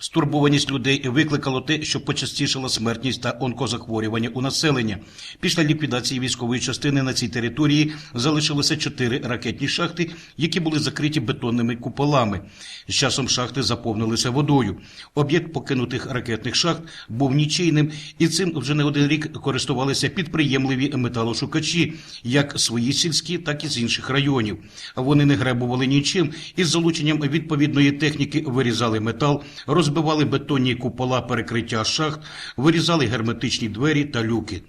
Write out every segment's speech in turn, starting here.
Стурбованість людей викликало те, що почастішала смертність та онкозахворювання у населення. Після ліквідації військової частини на цій території залишилося чотири ракетні шахти, які були закриті бетонними куполами. З часом шахти заповнилися водою. Об'єкт покинутих ракетних шахт був нічийним, і цим вже не один рік користувалися підприємливі металошукачі, як свої сільські, так і з інших районів. Вони не гребували нічим і з залученням відповідної техніки вирізали метал, розбивали бетонні купола перекриття шахт, вирізали герметичні двері та люки.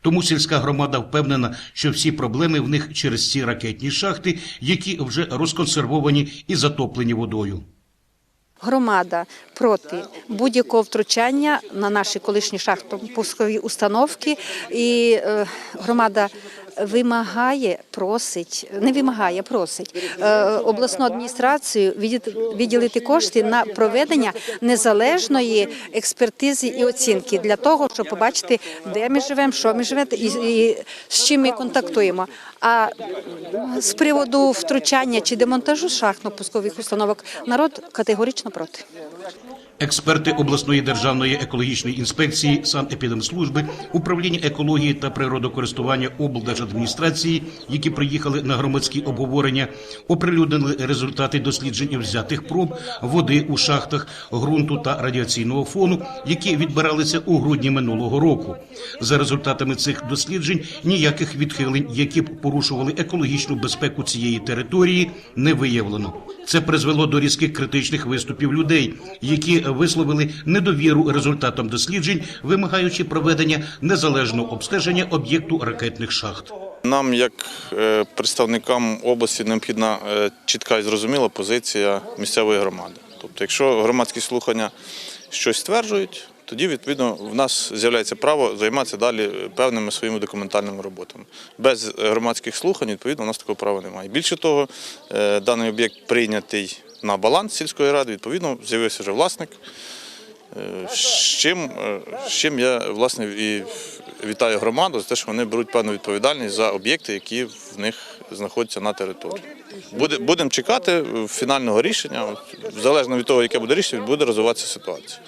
Тому сільська громада впевнена, що всі проблеми в них через ці ракетні шахти, які вже розконсервовані і затоплені водою. Громада проти будь-якого втручання на наші колишні шахтопускові установки, і е, громада вимагає, просить, не вимагає, просить е, обласну адміністрацію відді- виділити кошти на проведення незалежної експертизи і оцінки для того, щоб побачити, де ми живемо, що ми живемо і з чим ми контактуємо. А з приводу втручання чи демонтажу шахтно-пускових установок народ категорично проти. Експерти обласної державної екологічної інспекції, санепідемслужби, управління екології та природокористування облдержадміністрації, які приїхали на громадські обговорення, оприлюднили результати досліджень взятих проб води у шахтах, ґрунту та радіаційного фону, які відбиралися у грудні минулого року. За результатами цих досліджень ніяких відхилень, які б порушували екологічну безпеку цієї території, не виявлено. Це призвело до різких критичних виступів людей, які висловили недовіру результатам досліджень, вимагаючи проведення незалежного обстеження об'єкту ракетних шахт. Нам, як е, представникам області, необхідна е, чітка і зрозуміла позиція місцевої громади. Тобто, якщо громадські слухання щось стверджують, тоді відповідно в нас з'являється право займатися далі певними своїми документальними роботами. Без громадських слухань, відповідно, у нас такого права немає. Більше того, е, даний об'єкт прийнятий на баланс сільської ради, відповідно, з'явився вже власник. Е, З чим, е, з чим я власне і вітаю громаду за те, що вони беруть певну відповідальність за об'єкти, які в них знаходяться на території. Буде- Будемо чекати фінального рішення. Залежно від того, яке буде рішення, буде розвиватися ситуація.